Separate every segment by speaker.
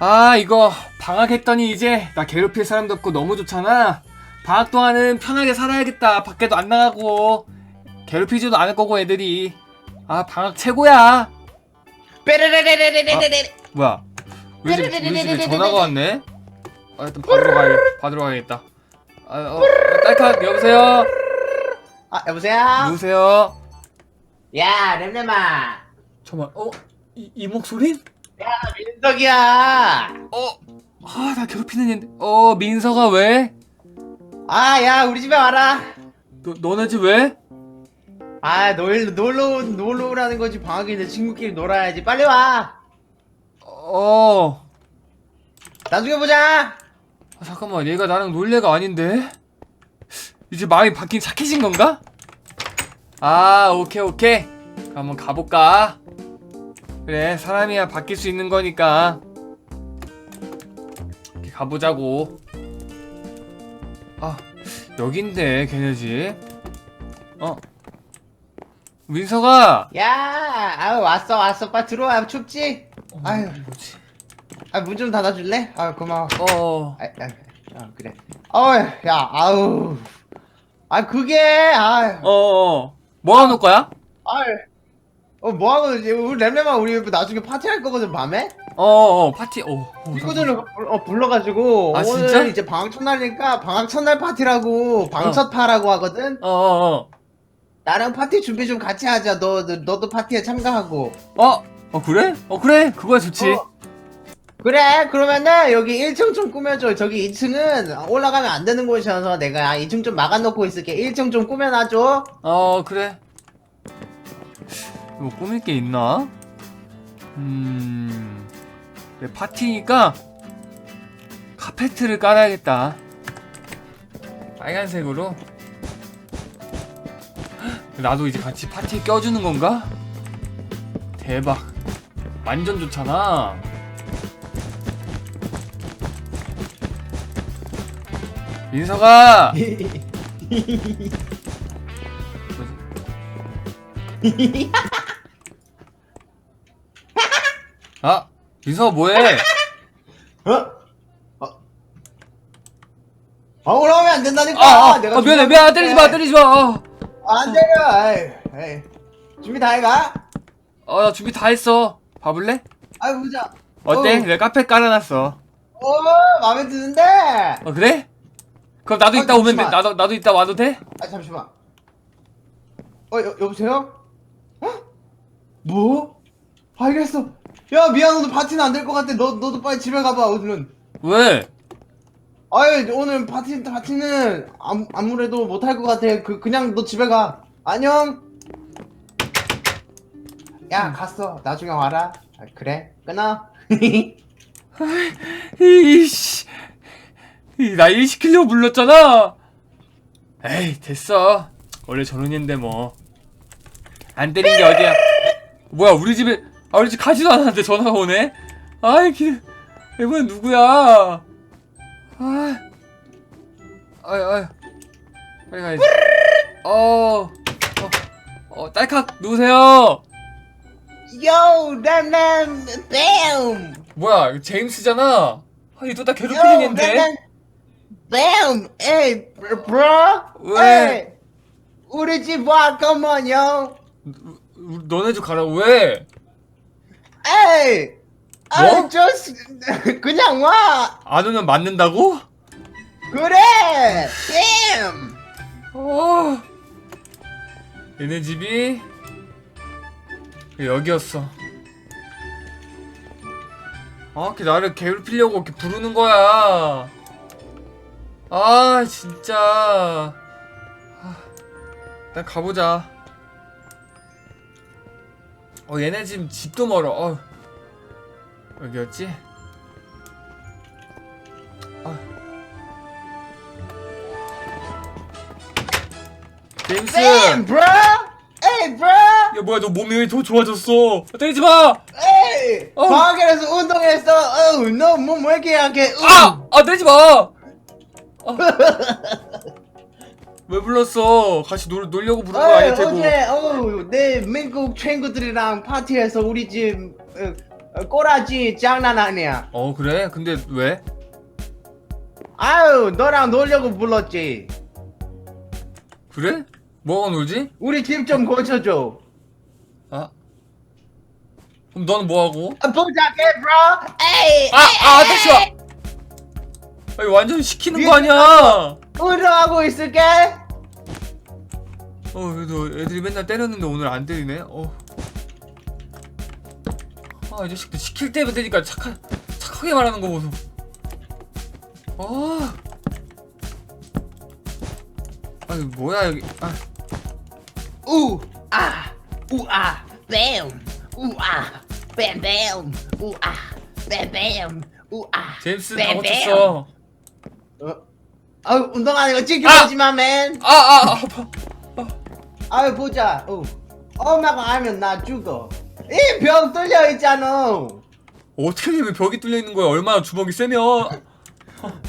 Speaker 1: 아 이거 방학했더니 이제 나 괴롭힐 사람도 없고 너무 좋잖아. 방학 동안은 편하게 살아야겠다. 밖에도 안 나가고. 괴롭히지도 않을 거고 애들이. 아 방학 최고야.
Speaker 2: 빼르르르르르르르
Speaker 1: 뭐야 우리 집, 우리 집에 전화가 왔네 아 일단 받으러 가야 받으러 가야겠다 아, 어, 딸칵 여보세요
Speaker 2: 아 여보세요?
Speaker 1: 누구세요
Speaker 2: 야 렘렘아
Speaker 1: 잠깐만 어이 이 목소린
Speaker 2: 야 민석이야.
Speaker 1: 어 아 나 괴롭히는 얘인데 어 민서가 왜?
Speaker 2: 아 야 우리 집에 와라.
Speaker 1: 너, 너네 집 왜?
Speaker 2: 아 놀, 놀러 놀러 오라는 거지. 방학인데 친구끼리 놀아야지. 빨리 와.
Speaker 1: 어.
Speaker 2: 나중에 보자.
Speaker 1: 아, 잠깐만. 얘가 나랑 놀래가 아닌데? 이제 마음이 바뀐 착해진 건가? 아 오케이 오케이. 그럼 한번 가볼까 그래 사람이야 바뀔 수 있는 거니까. 이렇게 가보자고. 아 여긴데 걔네 집어. 민서가!
Speaker 2: 야 아유 왔어 왔어. 빨리 들어와 춥지? 아유.
Speaker 1: 뭐지?
Speaker 2: 아문 좀 닫아줄래? 아 고마워.
Speaker 1: 어.
Speaker 2: 아, 아, 아 그래. 어야 아우. 아 그게 아유
Speaker 1: 어어. 뭐 하는 거야?
Speaker 2: 아유 어 뭐하고 이제 우리 렘렘아 우리 나중에 파티할 거거든 밤에?
Speaker 1: 어어 파티 어, 어
Speaker 2: 친구들을 불- 어, 불러가지고
Speaker 1: 아,
Speaker 2: 오늘
Speaker 1: 진짜?
Speaker 2: 이제 방학 첫날이니까 방학 첫날 파티라고 방첫파라고 하거든.
Speaker 1: 어어어
Speaker 2: 나랑 파티 준비 좀 같이 하자. 너, 너 너도 파티에 참가하고.
Speaker 1: 어? 어 그래? 어 그래? 그거야 좋지
Speaker 2: 어. 그래 그러면은 여기 1층 좀 꾸며줘. 저기 2층은 올라가면 안 되는 곳이어서 내가 2층 좀 막아놓고 있을게. 1층 좀 꾸며놔줘.
Speaker 1: 어 그래 뭐 꾸밀 게 있나? 음... 내 파티니까 카페트를 깔아야겠다. 빨간색으로. 헉, 나도 이제 같이 파티에 껴주는 건가? 대박. 완전 좋잖아. 민서가 아 민서가 뭐해
Speaker 2: 어? 어? 아 올라오면 안 된다니까.
Speaker 1: 아, 아,
Speaker 2: 내가
Speaker 1: 아 미안해 미안 때리지 마. 때리지 마
Speaker 2: 안 때려. 에이, 에이. 준비 다 해가?
Speaker 1: 어, 나 준비 다 했어 봐볼래?
Speaker 2: 아이 보자.
Speaker 1: 어때?
Speaker 2: 어.
Speaker 1: 내가 카페 깔아놨어
Speaker 2: 오 마음에 드는데.
Speaker 1: 어 그래? 그럼 나도
Speaker 2: 어,
Speaker 1: 이따 오면 돼
Speaker 2: 잠시만.
Speaker 1: 나도 나도 이따 와도 돼?
Speaker 2: 아 잠시만. 어 여, 여보세요? 어? 뭐? 알겠어. 야 미안해도 파티는 안 될 것 같아. 너 너도 빨리 집에 가봐 오늘은.
Speaker 1: 왜?
Speaker 2: 아유 오늘 파티 파티는 아무, 아무래도 못 할 것 같아. 그 그냥 너 집에 가. 안녕. 야 갔어. 나중에 와라. 아, 그래 끊어.
Speaker 1: 이씨 이, 나일 시키려고 불렀잖아 에이 됐어 원래 저런 인데 뭐 안 때린 게 어디야 뭐야 우리 집에 아 우리 집 가지도 않았는데 전화가 오네 아이 기 이번엔 누구야 아 아유 아유 빨리 가야지 어 어 어, 딸칵 누구세요
Speaker 2: 요 램램 뱀.
Speaker 1: 뭐야 이거 제임스잖아 아니 너나 괴롭히는 인데
Speaker 2: 뱀. 에이 브로.
Speaker 1: 왜?
Speaker 2: 에이, 우리 집 와, 컴온요.
Speaker 1: 우- 너네 집 가라 왜?
Speaker 2: 에이! 아,
Speaker 1: 뭐?
Speaker 2: 저, 그냥 와!
Speaker 1: 안 오면 맞는다고?
Speaker 2: 그래! 뱀!
Speaker 1: 어. 얘네 집이 여기였어. 아, 이렇게 나를 괴롭히려고 이렇게 부르는 거야. 아, 진짜. 아, 일단 가보자. 어, 얘네 집 집도 멀어. 어. 여기였지? 아. 제임스!
Speaker 2: 뱀! 브로! 에이, 브로!
Speaker 1: 야 뭐야 너 몸이 왜 더 좋아졌어 때리지 마!
Speaker 2: 에이!
Speaker 1: 어.
Speaker 2: 방학에서 운동했어! 어우, 너몸왜 이렇게 약해?
Speaker 1: 아! 아 때리지 마! 아. 왜 불렀어? 같이 놀, 놀려고 부른 거 아닐 테고
Speaker 2: 어제, 어우, 내 미국 친구들이랑 파티에서 우리 집, 어, 어, 꼬라지 장난 아니야.
Speaker 1: 어 그래? 근데 왜?
Speaker 2: 아유 너랑 놀려고 불렀지.
Speaker 1: 그래? 뭐가 놀지?
Speaker 2: 우리 집 좀 고쳐줘.
Speaker 1: 아 그럼 너는 뭐 하고?
Speaker 2: 아, 부탁해 bro. 에이.
Speaker 1: 아 아 다시 와 아니 완전 시키는 거 아니야 어
Speaker 2: 운동하고 있을게.
Speaker 1: 그래도 애들이 맨날 때렸는데 오늘 안 때리네 어. 아이 자식들 시킬 때면 되니까 착하, 착하게 말하는 거 보소 아 아니 뭐야 여기 아
Speaker 2: 우. 아. 우아. 뱀. 우아. 뱀뱀. 우아. 뱀뱀. 우아.
Speaker 1: 제임스 다
Speaker 2: 뱀뱀.
Speaker 1: 고쳤어
Speaker 2: 어? 아유 운동하는 거 지켜보지 마 맨.
Speaker 1: 아 아 아파
Speaker 2: 아유 보자. 어. 엄마가 알면 나 죽어. 이 벽 뚫려 있잖아.
Speaker 1: 어떻게 되면 벽이 뚫려 있는 거야 얼마나 주먹이 세면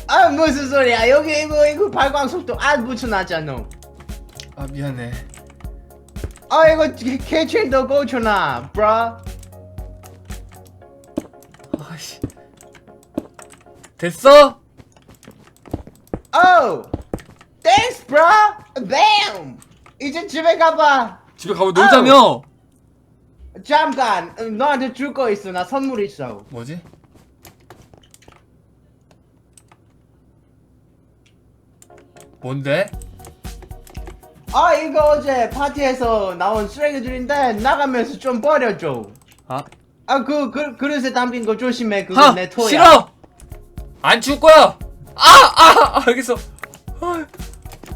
Speaker 2: 아 무슨 소리야 여기 이거 이거 발광 속도 안 붙여놨잖아.
Speaker 1: 아 미안해
Speaker 2: 아 이거 캐치도 고쳐놔, 브라.
Speaker 1: 아씨 됐어?
Speaker 2: 오, 땡스 브라. 뱀. 이제 집에 가봐.
Speaker 1: 집에 가고 놀자며
Speaker 2: 잠깐 음, 너한테 줄 거 있어. 나 선물 있어.
Speaker 1: 뭐지? 뭔데?
Speaker 2: 아 이거 어제 파티에서 나온 쓰레기들인데 나가면서 좀 버려줘.
Speaker 1: 아,
Speaker 2: 아 그 그, 그릇에 담긴 거 조심해. 그거
Speaker 1: 하!
Speaker 2: 내 토야.
Speaker 1: 싫어! 안 줄 거야! 아! 아! 아, 알겠어. 아,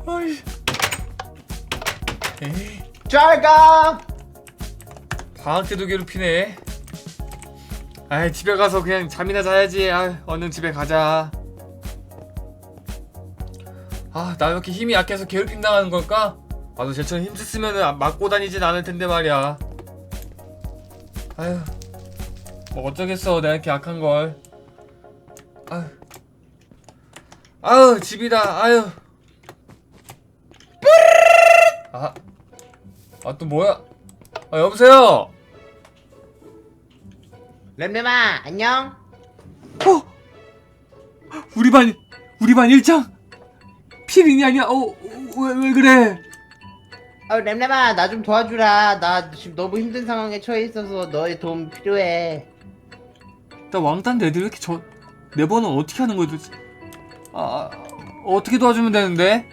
Speaker 1: 아이. 에이,
Speaker 2: 잘 가.
Speaker 1: 방학 때도 괴롭히네. 아이, 집에 가서 그냥 잠이나 자야지. 아, 얼른 집에 가자. 아, 나 왜 이렇게 힘이 약해서 괴롭힘 당하는 걸까? 나도 쟤처럼 힘쓰면은 맞고 다니진 않을 텐데 말이야. 아휴, 뭐 어쩌겠어. 내가 이렇게 약한 걸. 아휴, 아유, 집이다. 아유. 아, 아 또 뭐야? 아 여보세요.
Speaker 2: 램램아 안녕.
Speaker 1: 어? 우리 반 우리 반 일장 피린이 아니야? 어왜 왜 그래?
Speaker 2: 어 램램아 나 좀 도와주라. 나 지금 너무 힘든 상황에 처해 있어서 너의 도움 필요해.
Speaker 1: 나 왕딴 애들 왜 이렇게 저 내 번호 어떻게 하는 거야 도대체? 아, 아 어떻게 도와주면 되는데?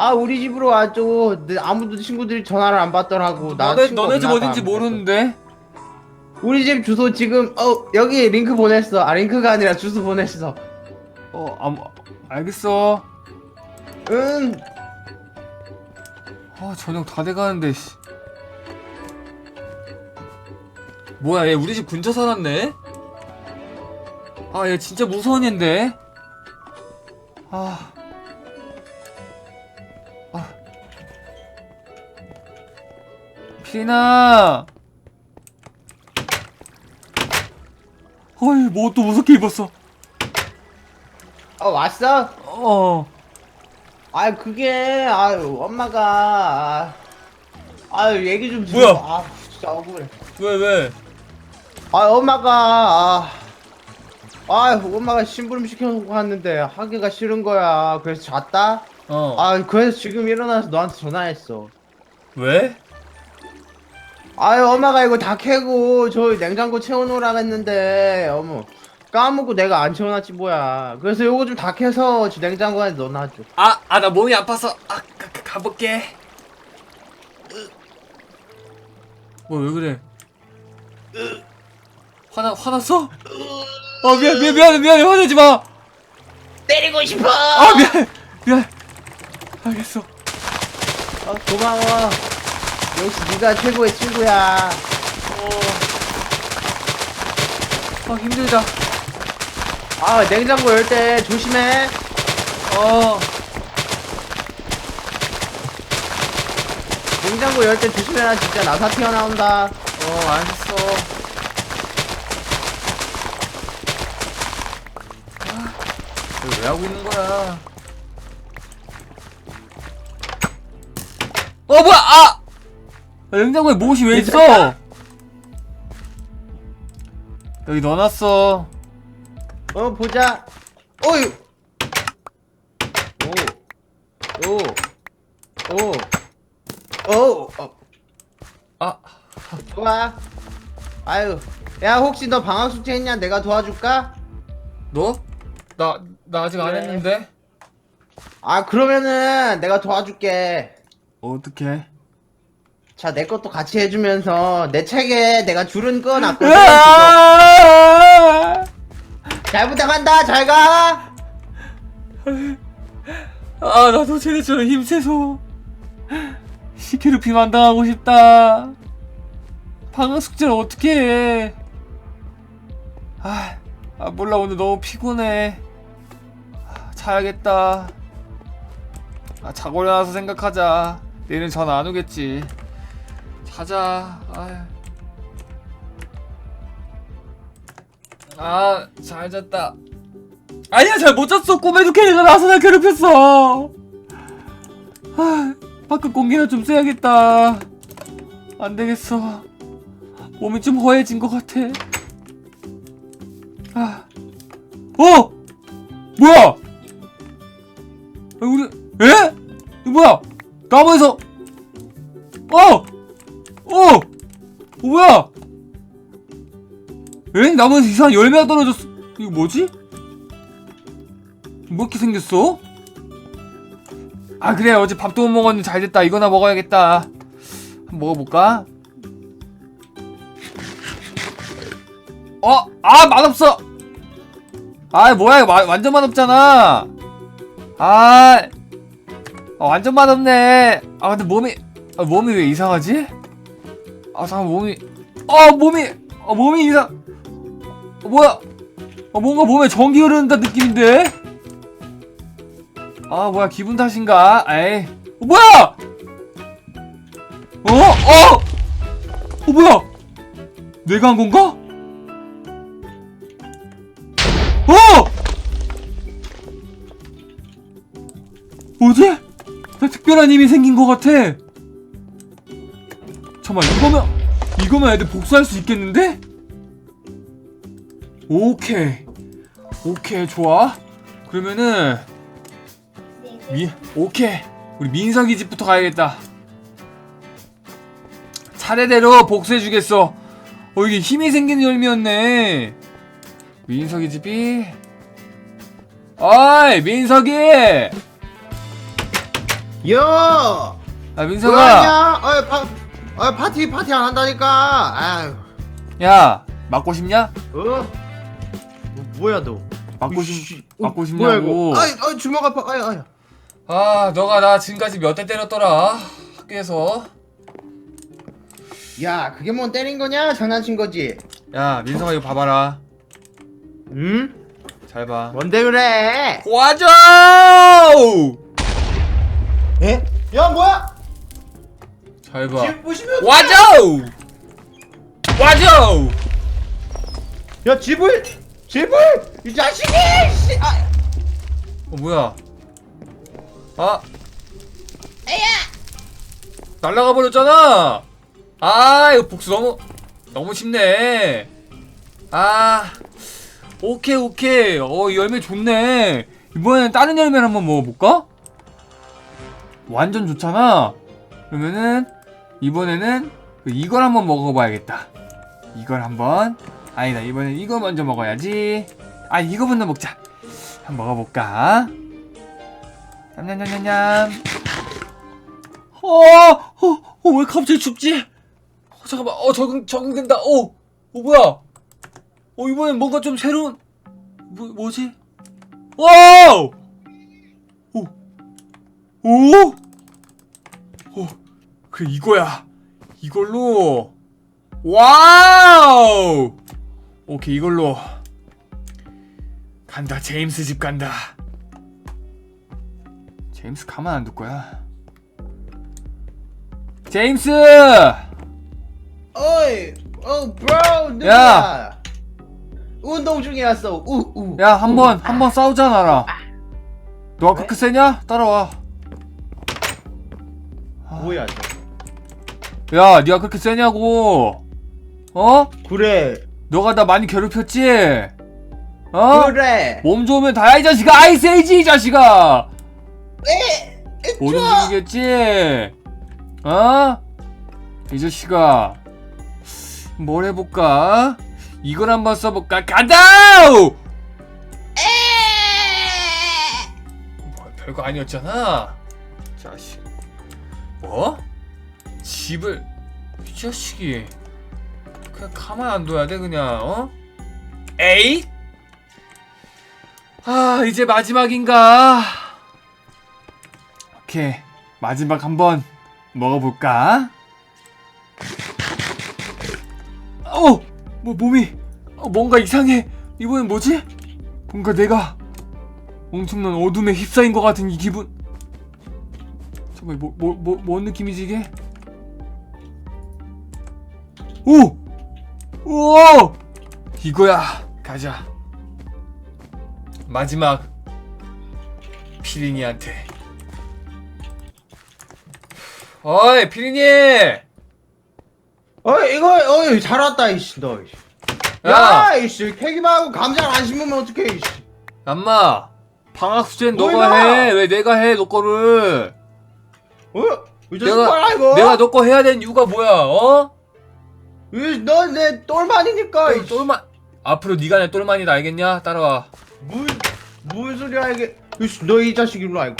Speaker 2: 아 우리 집으로 와줘. 내- 아무도 친구들이 전화를 안 받더라고. 나
Speaker 1: 너네
Speaker 2: 친구
Speaker 1: 너네 집
Speaker 2: 없나
Speaker 1: 어딘지
Speaker 2: 봐.
Speaker 1: 모르는데?
Speaker 2: 우리 집 주소 지금 어 여기 링크 보냈어. 아 링크가 아니라 주소 보냈어.
Speaker 1: 어 아무 알겠어.
Speaker 2: 응.
Speaker 1: 아 저녁 다 돼가는데 씨. 뭐야 얘 우리 집 근처 살았네? 아 얘 진짜 무서운 아... 아... 피나 어이 뭐 또 무섭게 입었어
Speaker 2: 어 왔어?
Speaker 1: 어
Speaker 2: 아 그게 아유 엄마가 아, 아유 얘기 좀
Speaker 1: 뭐야?
Speaker 2: 들어. 아 진짜 억울해.
Speaker 1: 왜 왜?
Speaker 2: 아 엄마가 아, 아 엄마가 심부름 시켜놓고 갔는데 하기가 싫은 거야. 그래서 잤다.
Speaker 1: 어
Speaker 2: 아 그래서 지금 일어나서 너한테 전화했어.
Speaker 1: 왜?
Speaker 2: 아유 엄마가 이거 다 캐고 저 냉장고 채워놓으라 했는데 어머 까먹고 내가 안 채워놨지 뭐야. 그래서 요거 좀 다 캐서 저 냉장고 안에 넣어놔줘.
Speaker 1: 아, 아, 나 몸이 아파서, 아, 가, 가, 가볼게. 뭐, 왜 그래? 화나, 화났어? 아, 미안, 미안, 미안해, 미안해, 화내지 마!
Speaker 2: 때리고 싶어.
Speaker 1: 아, 미안, 미안. 알겠어.
Speaker 2: 어, 고마워. 역시 네가 최고의 친구야.
Speaker 1: 어, 아, 힘들다.
Speaker 2: 아 냉장고 열 때 조심해.
Speaker 1: 어,
Speaker 2: 냉장고 열 때 조심해라 진짜 나사 튀어나온다.
Speaker 1: 어, 알겠어. 아, 이거 왜 하고 있는 거야? 어, 뭐야, 아! 아, 냉장고에 무엇이 왜 있어? 여기 넣어놨어.
Speaker 2: 어 보자. 어이. 오. 오. 오. 오. 어.
Speaker 1: 아,
Speaker 2: 좋아. 아유. 야 혹시 너 방학 숙제 했냐? 내가 도와줄까?
Speaker 1: 너? 나, 나 아직 안
Speaker 2: 그래.
Speaker 1: 했는데?
Speaker 2: 아 그러면은 내가 도와줄게.
Speaker 1: 어떡해.
Speaker 2: 자 내 것도 같이 해주면서 내 책에 내가 줄은 꺼놨거든.
Speaker 1: 으아!
Speaker 2: 잘 부탁한다. 잘 가.
Speaker 1: 아, 나도 쟤네처럼 힘세서 시키루피만 당하고 싶다. 방학 숙제를 어떻게 해? 아, 아 몰라 오늘 너무 피곤해. 아, 자야겠다. 아, 자고 일어나서 생각하자. 내일은 전화 안 오겠지. 자자. 아, 아, 잘 잤다. 아니야 잘 못 잤어. 꿈에도 걔가 나서 날 괴롭혔어. 아 바깥 공기나 좀 쐬야겠다. 안 되겠어. 몸이 좀 허해진 것 같아. 아. 어! 뭐야? 아, 우리 에? 이거 뭐야? 나무에서 나무에서 이상한 열매가 떨어졌어 이거 뭐지? 뭐 이렇게 생겼어? 아 그래 어제 밥도 못 먹었는데 잘 됐다 이거나 먹어야겠다 먹어볼까? 어? 아 맛없어 아 뭐야 마- 완전 맛없잖아 아 아, 완전 맛없네 아 근데 몸이 아, 몸이 왜 이상하지? 아 잠깐 몸이 아 몸이 아 몸이 이상 어, 뭐야 어, 뭔가 몸에 전기 흐르는다 느낌인데 아 뭐야 기분 탓인가? 에이 어, 뭐야? 어? 어? 어 뭐야? 내가 한 건가? 어? 뭐지? 나 특별한 힘이 생긴 것 같아 잠깐만 이거면 이거면 애들 복수할 수 있겠는데? 오케이 오케이 좋아 그러면은 미 오케이 우리 민석이 집부터 가야겠다 차례대로 복수해주겠어 어 이게 힘이 생기는 열매였네 민석이 집이 어이 민석이
Speaker 2: 요.
Speaker 1: 아 민석아
Speaker 2: 뭐하냐? 어, 파, 어, 파티 파티 안 한다니까. 아유.
Speaker 1: 야 맞고 싶냐?
Speaker 2: 어? 뭐, 뭐야 너?
Speaker 1: 맞고 싶
Speaker 2: 어,
Speaker 1: 맞고
Speaker 2: 뭐야
Speaker 1: 싶냐고?
Speaker 2: 아이, 아이 주먹 아파. 아이, 아이.
Speaker 1: 아 너가 나 지금까지 몇 대 때렸더라 학교에서
Speaker 2: 야, 그게 뭔 때린 거냐? 장난친 거지.
Speaker 1: 야 민석아 이거 봐봐라
Speaker 2: 응?
Speaker 1: 잘봐
Speaker 2: 뭔데 그래?
Speaker 1: 도와줘
Speaker 2: 에? 야, 뭐야?
Speaker 1: 잘봐
Speaker 2: 지금 보시면
Speaker 1: 와줘 와줘
Speaker 2: 야, 집을 집을 이 자식이 씨. 아,
Speaker 1: 어 뭐야? 아! 날라가 버렸잖아! 아 이거 복수 너무 너무 쉽네. 아 오케이 오케이. 어이 열매 좋네. 이번에는 다른 열매를 한번 먹어볼까? 완전 좋잖아. 그러면은 이번에는 그 이걸 한번 먹어봐야겠다. 이걸 한번 아니다 이번엔 이거 먼저 먹어야지 아 이거 먼저 먹자 한번 먹어볼까 냠냠냠냠냠 어, 어, 어, 왜 갑자기 춥지? 어, 잠깐만, 어, 적응, 적응된다. 어, 어, 뭐야? 어, 이번엔 뭔가 좀 새로운, 뭐, 뭐지? 와우! 오, 오? 어, 그래, 이거야. 이걸로, 와우! 오케이, 이걸로. 간다, 제임스 집 간다. 제임스 가만 안 둘 거야. 제임스!
Speaker 2: 어이, 어, 브로, 누구야?
Speaker 1: 야!
Speaker 2: 운동 중이었어. 우, 우.
Speaker 1: 야, 한 번, 한 번 싸우자, 나랑. 너가 그렇게 세냐? 따라와.
Speaker 2: 뭐야, 저.
Speaker 1: 야, 네가 그렇게 세냐고. 어?
Speaker 2: 그래.
Speaker 1: 너가 나 많이 괴롭혔지? 어?
Speaker 2: 그래.
Speaker 1: 몸 좋으면 다야 이 자식아 아이스에이지 이 자식아 못 움직이겠지? 어? 이 자식아 뭘 해볼까? 이걸 한번 써볼까? 간다! 뭐, 별거 아니었잖아 자식 뭐? 집을 이 자식이 그냥 가만 안 둬야 돼 그냥 어? 에이? 아 이제 마지막인가? 오케이 마지막 한번 먹어볼까? 어! 뭐 몸이 어, 뭔가 이상해 이번엔 뭐지? 뭔가 내가 엄청난 어둠에 휩싸인 것 같은 이 기분 잠깐 뭐, 뭐, 뭐, 뭔 느낌이지 이게? 오! 오! 이거야 가자 마지막 피린이한테 어이 피린이
Speaker 2: 어 이거 어잘 왔다 이씨 너. 이씨.
Speaker 1: 야!
Speaker 2: 야 이씨 캐기만하고 감자를 안 심으면 어떡해 이씨.
Speaker 1: 엄마 방학 숙제는
Speaker 2: 뭐
Speaker 1: 너가
Speaker 2: 임마!
Speaker 1: 해왜 내가 해 너 거를
Speaker 2: 어? 이 자식
Speaker 1: 내가-
Speaker 2: 봐라 이거.
Speaker 1: 내가 너 거 해야 되는 이유가 뭐야 어?
Speaker 2: 너내 똘만이니까.
Speaker 1: 똘- 똘만 앞으로 네가 내 똘만이다 알겠냐 따라와
Speaker 2: 무슨 소리야 이게? 너 이 자식 일로 알고.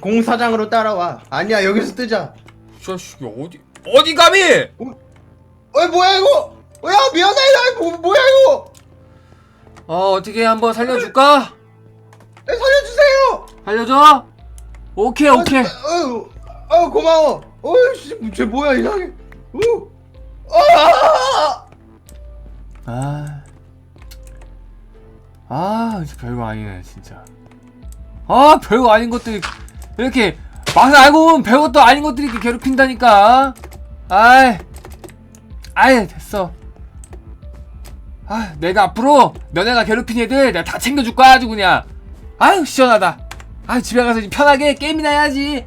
Speaker 2: 공사장으로 따라와. 아니야 여기서 뜨자.
Speaker 1: 이 자식이 어디 어디 감히
Speaker 2: 어 뭐야 이거? 어, 야 미안해 야 뭐, 뭐야 이거?
Speaker 1: 어 어떻게 한번 살려줄까
Speaker 2: 야, 살려주세요.
Speaker 1: 살려줘 오케이 오케이
Speaker 2: 어, 어, 어 고마워. 어이씨 쟤 뭐야 이상해. 어. 아!
Speaker 1: 아, 아, 별거 아니네, 진짜. 아, 별거 아닌 것들이, 이렇게, 막상 알고 보면 별것도 아닌 것들이 이렇게 괴롭힌다니까. 아이, 아이, 됐어. 아, 내가 앞으로 너네가 괴롭힌 애들 내가 다 챙겨줄 거야, 아주 그냥. 아유, 시원하다. 아, 집에 가서 편하게 게임이나 해야지.